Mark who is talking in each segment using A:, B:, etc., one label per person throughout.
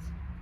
A: States.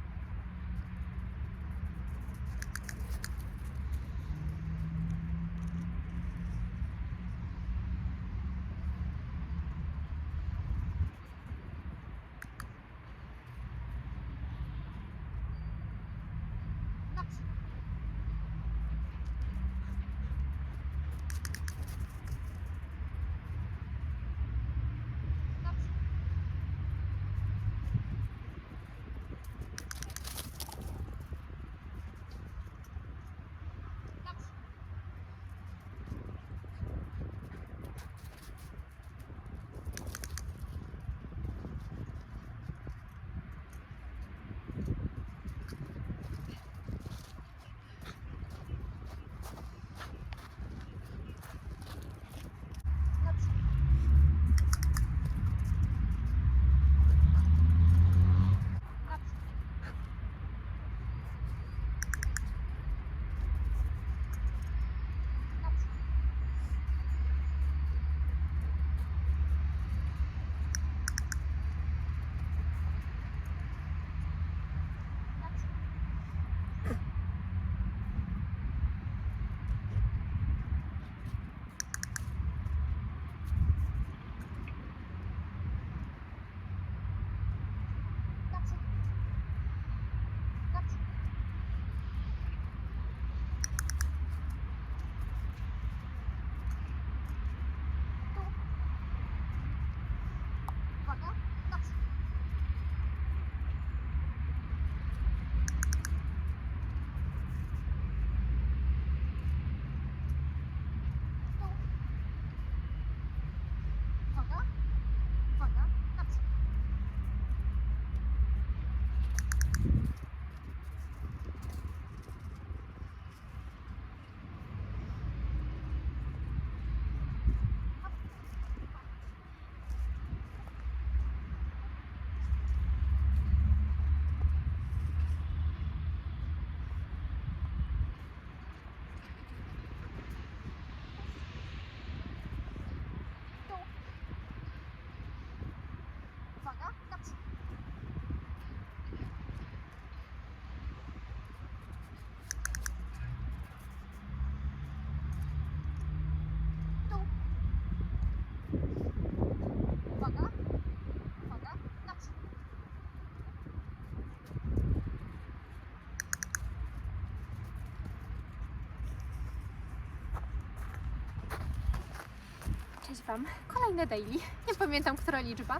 A: Kolejne daily. Nie pamiętam, która liczba.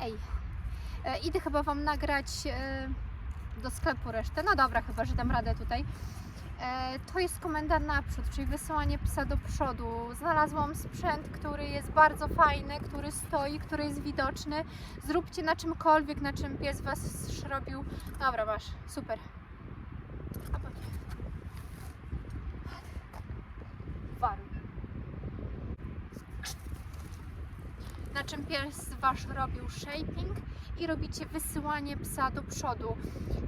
A: Ej. E, idę chyba Wam nagrać e, do sklepu resztę. No dobra, chyba, że dam radę tutaj. E, to jest komenda naprzód, czyli wysyłanie psa do przodu. Znalazłam sprzęt, który jest bardzo fajny, który stoi, który jest widoczny. Zróbcie na czymkolwiek, na czym pies Was szrobił. Dobra, masz. Super. A. Waruj. na czym pies Wasz robił shaping i robicie wysyłanie psa do przodu.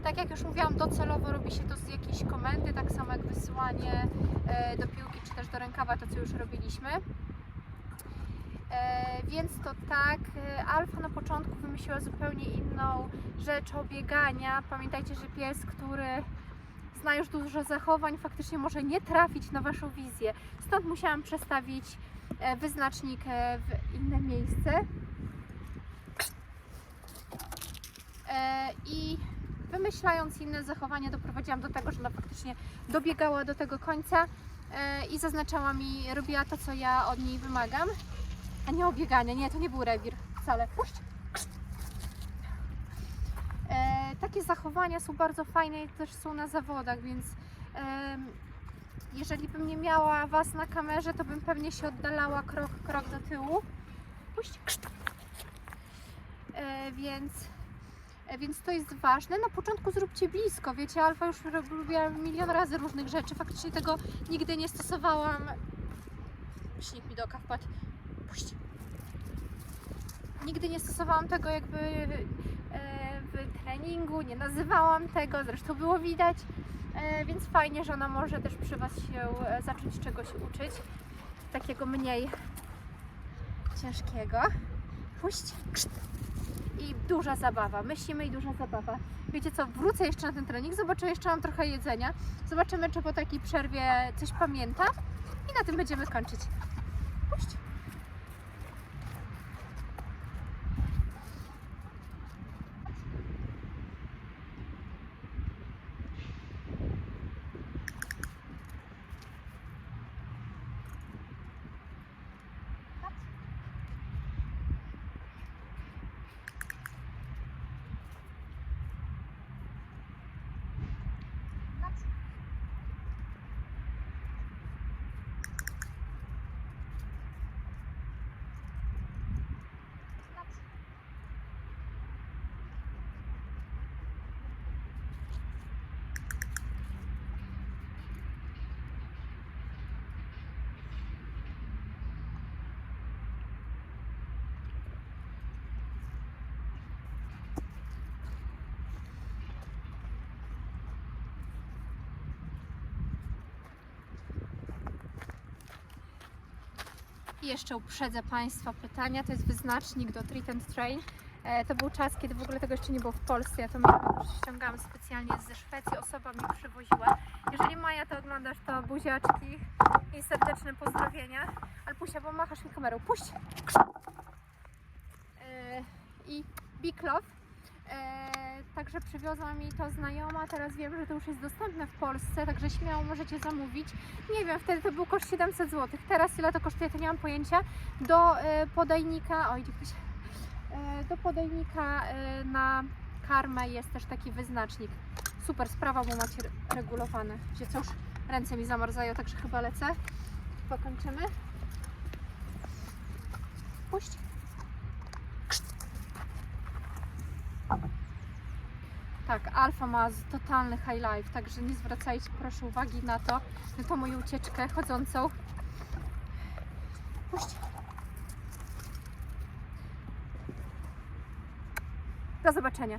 A: Tak jak już mówiłam, docelowo robi się to z jakiejś komendy, tak samo jak wysyłanie e, do piłki czy też do rękawa, to co już robiliśmy. E, więc to tak, e, Alfa na początku wymyśliła zupełnie inną rzecz o biegania. Pamiętajcie, że pies, który zna już dużo zachowań, faktycznie może nie trafić na Waszą wizję. Stąd musiałam przestawić wyznacznik e, w inne miejsce. E, I wymyślając inne zachowania, doprowadziłam do tego, że ona faktycznie dobiegała do tego końca e, i zaznaczała mi, robiła to, co ja od niej wymagam. A nie obieganie, nie, to nie był rewir wcale. Puść! E, takie zachowania są bardzo fajne i też są na zawodach, więc jeżeli bym nie miała Was na kamerze, to bym pewnie się oddalała krok, krok do tyłu. Puść. E, więc, e, więc to jest ważne. Na początku zróbcie blisko. Wiecie, Alfa już robiłam milion razy różnych rzeczy. Faktycznie tego nigdy nie stosowałam. Śnieg mi do oka wpadł. Puść. Nigdy nie stosowałam tego jakby e, w treningu, nie nazywałam tego, zresztą było widać. E, więc fajnie, że ona może też przy Was się e, zacząć czegoś uczyć. Takiego mniej ciężkiego. Puść. I duża zabawa. Myślimy i duża zabawa. Wiecie co, wrócę jeszcze na ten trening, zobaczę, jeszcze mam trochę jedzenia. Zobaczymy, czy po takiej przerwie coś pamięta. I na tym będziemy kończyć. Puść. I jeszcze uprzedzę Państwa pytania. To jest wyznacznik do Treat and Train. E, To był czas, kiedy w ogóle tego jeszcze nie było w Polsce. Ja to ściągałam specjalnie ze Szwecji. Osoba mi przywoziła. Jeżeli Maja to oglądasz, to buziaczki i serdeczne pozdrowienia. Alpusia, bo machasz mi kamerą. Puść! E, I Big Love. E, Także przywiozła mi to znajoma. Teraz wiem, że to już jest dostępne w Polsce, także śmiało możecie zamówić. Nie wiem, wtedy to był koszt 700 zł. Teraz ile to kosztuje, to nie mam pojęcia. Do e, podajnika, oj, dziękuję. E, do podajnika na karmę jest też taki wyznacznik. Super sprawa, bo macie re- regulowane. Gdzie już ręce mi zamarzają, także chyba lecę. Pokończymy. Puść. Tak, Alfa ma totalny high life, także nie zwracajcie proszę uwagi na to, na tą moją ucieczkę chodzącą. Puść. Do zobaczenia.